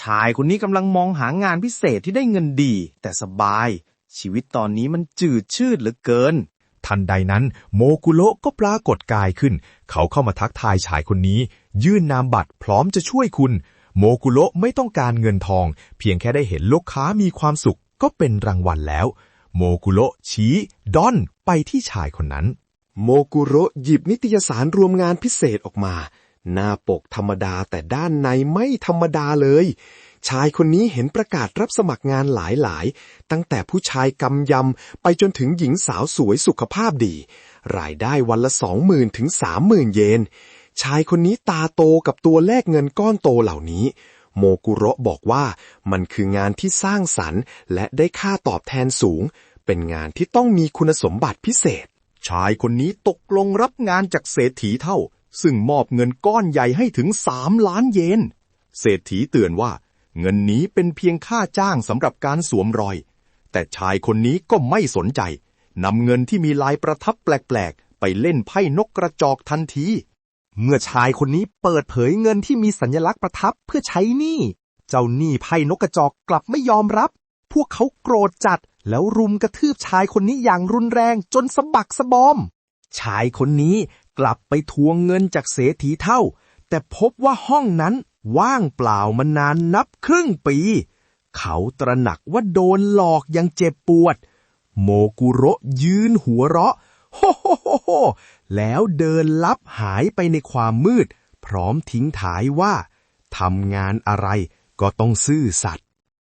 ชายคนนี้กำลังมองหางานพิเศษที่ได้เงินดี แต่สบาย ชีวิตตอนนี้มันจืดชืดเหลือเกิน ทันใดนั้น โมกุโระก็ปรากฏกายขึ้น เขาเข้ามาทักทายชายคนนี้ ยื่นนามบัตรพร้อมจะช่วยคุณ โมกุโระไม่ต้องการเงินทอง เพียงแค่ได้เห็นลูกค้ามีความสุขก็เป็นรางวัลแล้ว โมกุโระชี้ดอนไปที่ชายคนนั้น โมกุโระหยิบนิตยสารรวมงานพิเศษออกมา หน้าปกธรรมดาแต่ด้านในไม่ธรรมดาเลย ชายคนนี้เห็นประกาศรับสมัครงานหลายๆ ตั้งแต่ผู้ชายกำยำไปจนถึงหญิงสาวสวยสุขภาพดี รายได้วันละสองหมื่นถึงสามหมื่นเยน ชายคนนี้ตาโตกับตัวแลกเงินก้อนโตเหล่านี้ โมกุโระบอกว่ามันคืองานที่สร้างสรรค์ และได้ค่าตอบแทนสูง เป็นงานที่ต้องมีคุณสมบัติพิเศษ ชายคนนี้ตกลงรับงานจากเศรษฐีเท่า ซึ่งมอบเงินก้อนใหญ่ให้ถึงสามล้านเยน เศรษฐีเตือนว่า เงินนี้เป็นเพียงค่าจ้างสำหรับการสวมรอย แต่ชายคนนี้ก็ไม่สนใจนำเงินที่มีลายประทับแปลกๆ ไปเล่นไพ่นกกระจอกทันที เมื่อชายคนนี้เปิดเผยเงินที่มีสัญลักษณ์ประทับเพื่อใช้หนี้เจ้าหนี้ไพ่นกกระจอกกลับไม่ยอมรับ พวกเขาโกรธจัดแล้วรุมกระทืบชายคนนี้อย่างรุนแรงจนสะบักสะบอม ชายคนนี้กลับไปทวงเงินจากเศรษฐีเท่า แต่พบว่าห้องนั้นว่างเปล่ามานานนับครึ่งปี เขาตระหนักว่าโดนหลอกอย่างเจ็บปวด โมกุโระยืนหัวเราะโฮโฮโฮโฮแล้วเดินลับหายไปในความมืด พร้อมทิ้งท้ายว่าทำงานอะไรก็ต้องซื่อสัตย์